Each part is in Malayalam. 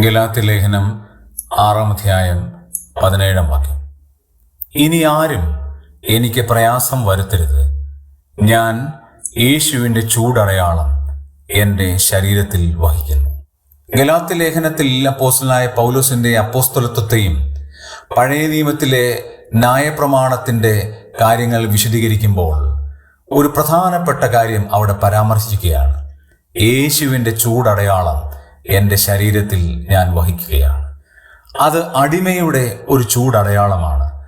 ഗലാത്തി ലേഖനം ആറാം അധ്യായം പതിനേഴാം വാക്യം. ഇനി ആരും എനിക്ക് പ്രയാസം വരുത്തരുത്. ഞാൻ യേശുവിന്റെ ചൂടടയാളം എന്റെ ശരീരത്തിൽ വഹിക്കുന്നു. ഗലാത്തി ലേഖനത്തിൽ അപ്പോസ്റ്റലായ പൗലോസിന്റെ അപ്പോസ്തലത്വത്തെയും പഴയ നിയമത്തിലെ ന്യായപ്രമാണത്തിന്റെ കാര്യങ്ങൾ വിശദീകരിക്കുമ്പോൾ ഒരു പ്രധാനപ്പെട്ട കാര്യം അവിടെ പരാമർശിക്കുകയാണ്. യേശുവിന്റെ ചൂടടയാളം എന്റെ ശരീരത്തിൽ ഞാൻ വഹിക്കുകയാണ്. അത് അടിമയുടെ ഒരു ചൂടടയാളമാണ്.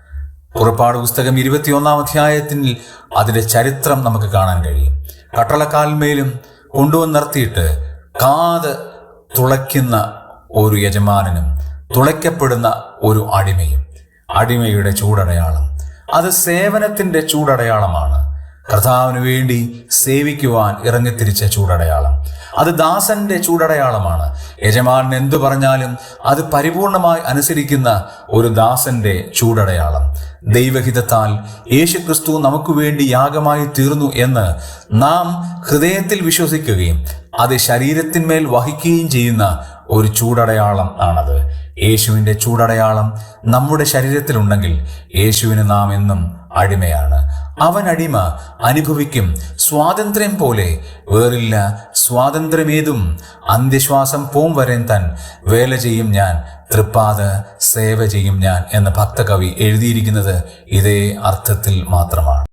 പുറപ്പാട് പുസ്തകം ഇരുപത്തിയൊന്നാം അധ്യായത്തിൽ അതിന്റെ ചരിത്രം നമുക്ക് കാണാൻ കഴിയും. കട്ടളക്കാൽമേലും കൊണ്ടുവന്ന് നിർത്തിയിട്ട് കാത് തുളയ്ക്കുന്ന ഒരു യജമാനനും തുളയ്ക്കപ്പെടുന്ന ഒരു അടിമയും. അടിമയുടെ ചൂടടയാളം. അത് സേവനത്തിന്റെ ചൂടടയാളമാണ്. കർത്താവിന് വേണ്ടി സേവിക്കുവാൻ ഇറങ്ങിത്തിരിച്ച ചൂടടയാളം. അത് ദാസന്റെ ചൂടടയാളമാണ്. യജമാനൻ എന്തു പറഞ്ഞാലും അത് പരിപൂർണമായി അനുസരിക്കുന്ന ഒരു ദാസന്റെ ചൂടടയാളം. ദൈവഹിതത്താൽ യേശുക്രിസ്തു നമുക്ക് വേണ്ടി യാഗമായി തീർന്നു എന്ന് നാം ഹൃദയത്തിൽ വിശ്വസിക്കുകയും അത് ശരീരത്തിന്മേൽ വഹിക്കുകയും ചെയ്യുന്ന ഒരു ചൂടടയാളം ആണത്. യേശുവിന്റെ ചൂടടയാളം നമ്മുടെ ശരീരത്തിലുണ്ടെങ്കിൽ യേശുവിന് നാം എന്നും അടിമയാണ്. അവൻ അടിമ അനുഭവിക്കും. സ്വാതന്ത്ര്യം പോലെ വേറില്ല സ്വാതന്ത്ര്യമേതും. അന്ത്യശ്വാസം പോം വരെ തൻ. വേല ചെയ്യും ഞാൻ തൃപ്പാത സേവ ചെയ്യും ഞാൻ എന്ന ഭക്തകവി എഴുതിയിരിക്കുന്നത് ഇതേ അർത്ഥത്തിൽ മാത്രമാണ്.